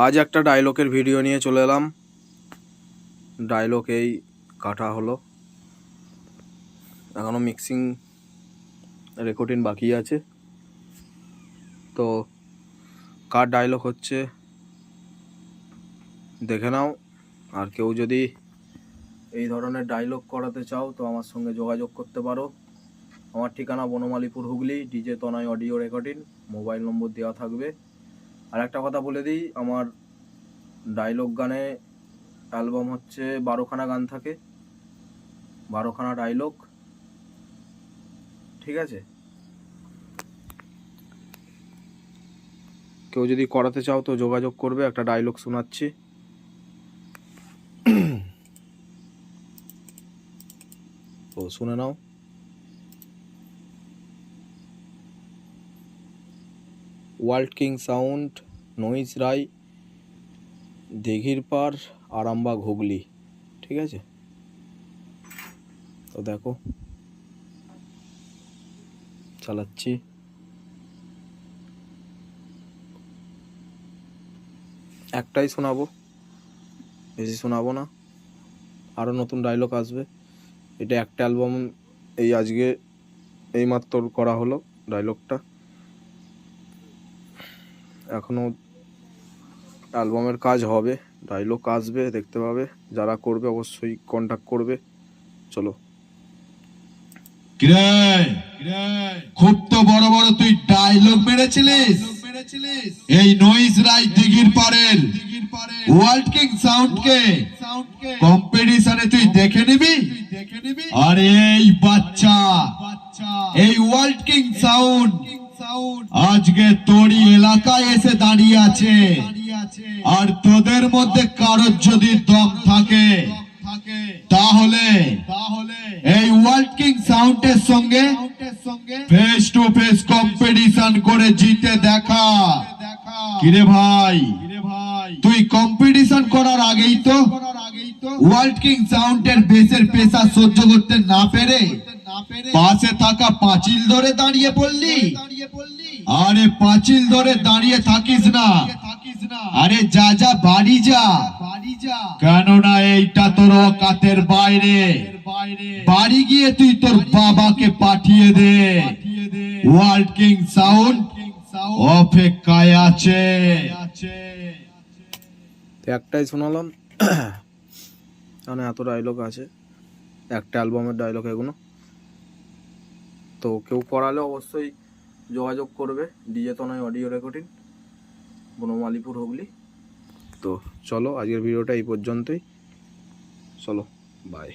আজ একটা ডায়লগের ভিডিও নিয়ে চলে এলাম। ডায়লগ এই কাটা হলো। এখনও মিক্সিং রেকর্ডিং বাকি আছে। তো কার ডায়লগ হচ্ছে দেখে নাও। আর কেউ যদি এই ধরনের ডায়লগ করাতে চাও, তো আমার সঙ্গে যোগাযোগ করতে পারো। আমার ঠিকানা Banamalipur Hooghly DJ Tanay audio recording mobile number দেওয়া থাকবে। আর একটা কথা বলে দিই, আমার ডায়লগ গানে অ্যালবাম হচ্ছে বারোখানা গান থাকে। বারোখানা ডায়লগ ঠিক আছে? কেউ যদি করাতে চাও তো যোগাযোগ করবে, একটা ডায়লগ শোনাচ্ছি। তো শুনে নাও। ওয়ার্ল্ড কিং সাউন্ড নইস রাই দিঘির পার আরামবাগ হুগলি ঠিক আছে? তো দেখো, চালাচ্ছি। একটাই শোনাবো, বেশি শোনাবো না। আরও নতুন ডায়লগ আসবে। এটা একটা অ্যালবাম এই আজকে এইমাত্র করা হলো ডায়লগটা এখনও অ্যালবামের কাজ হবে ডায়লগ আসবে দেখতে পাবে, যারা করবে অবশ্যই কন্ট্যাক্ট করবে। চলো। খুব তো বড় বড় তুই ডায়লগ মেরেছিলিস? এই নইজ রাই দিঘির পারের ওয়ার্ল্ড কিং সাউন্ড কে? কম্পিটিশনে তুই দেখে নিবি? আরে এই বাচ্চা, এই ওয়ার্ল্ড কিং সাউন্ড আজকে তোরই এলাকায় এসে দাঁড়িয়ে আছে। আর তোদের মধ্যে কারোর যদি দম থাকে, তাহলে এই ওয়ার্ল্ড কিং সাউন্ডের সঙ্গে ফেস টু ফেস কম্পিটিশন করে জিতে দেখা। কিরে ভাই? তুই কম্পিটিশন করার আগেই তো ওয়ার্ল্ড কিং সাউন্ডের বেসের পেশা সহ্য করতে না পেরে পাশে থাকা পাঁচিল ধরে দাঁড়িয়ে পড়লি। আরে পাঁচিল ধরে দাঁড়িয়ে থাকিস না। আরে যা যা, বাড়ি যা। কেননা এইটা তোর অকাতের বাইরে। বাড়ি গিয়ে তুই তোর বাবাকে পাঠিয়ে দে। ওয়ার্ল্ড কিং সাউন্ড অপেক্ষায় আছে। তো একটাই শোনালাম। মানে এত ডায়লগ আছে। একটা অ্যালবামের ডায়লগ এগুলো। তো কেউ করালে অবশ্যই যোগাযোগ করবে। ডিজে তো নয় অডিও রেকর্ডিং বনমালিপুর হুগলি। তো চলো, আজকের ভিডিওটা এই পর্যন্তই। চলো বাই